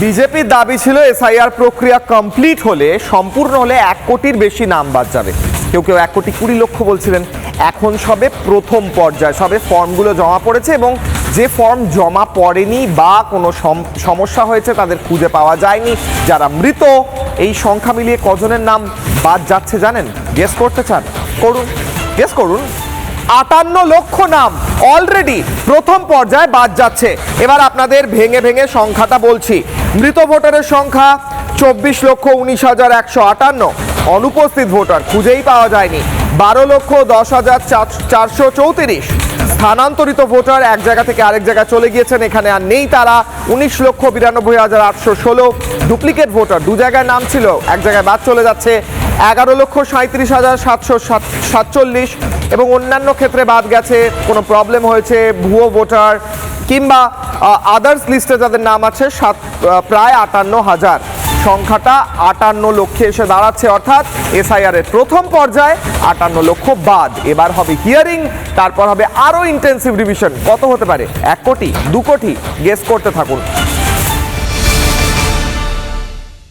বিজেপির দাবি ছিল এসআইআর প্রক্রিয়া কমপ্লিট হলে সম্পূর্ণ হলে এক কোটির বেশি নাম বাদ যাবে। কেউ কেউ এক কোটি কুড়ি লক্ষ বলছিলেন। এখন সবে প্রথম পর্যায়ে, সবে ফর্মগুলো জমা পড়েছে এবং যে ফর্ম জমা পড়েনি বা কোনো সম- সমস্যা হয়েছে তাদের খুঁজে পাওয়া যায়নি। যারা মৃত, এই সংখ্যা মিলিয়ে কজনের নাম বাদ যাচ্ছে জানেন? গেস করতে চান? করুন। গেস করুন। আটান্ন লক্ষ নাম অলরেডি প্রথম পর্যায়ে বাদ যাচ্ছে। এবার আপনাদের ভেঙে ভেঙে সংখ্যাটা বলছি। মৃত ভোটারের সংখ্যা চব্বিশ লক্ষ উনিশ হাজার একশো আটান্ন। অনুপস্থিত ভোটার খুঁজেই পাওয়া যায়নি। বারো লক্ষ দশ হাজার চার- চারশো চৌত্রিশ। স্থানান্তরিত ভোটার এক জায়গা থেকে আরেক জায়গায় চলে গিয়েছেন। এখানে আর নেই তারা। উনিশ লক্ষ বিরানব্বই হাজার আটশো ষোলো। ডুপ্লিকেট ভোটার দু জায়গায় নাম ছিল, এক জায়গায় বাদ চলে যাচ্ছে। এগারো লক্ষ সাঁত্রিশ হাজার সাতশো সাত- সাতচল্লিশ এবং অন্যান্য ক্ষেত্রে বাদ গেছে, কোনো প্রবলেম হয়েছে, ভুয়ো ভোটার কিংবা আদার্স লিস্টে যাদের নাম আছে, সাত প্রায় আটান্ন হাজার। সংখ্যাটা আটান্ন লক্ষে এসে দাঁড়াচ্ছে, অর্থাৎ এসআইআর এর প্রথম পর্যায়ে আটান্ন লক্ষ বাদ। এবার হবে হিয়ারিং তারপর হবে আরও ইন্টেন্সিভ রিভিশন কত হতে পারে? এক কোটি, দু কোটি। গেস করতে থাকুন।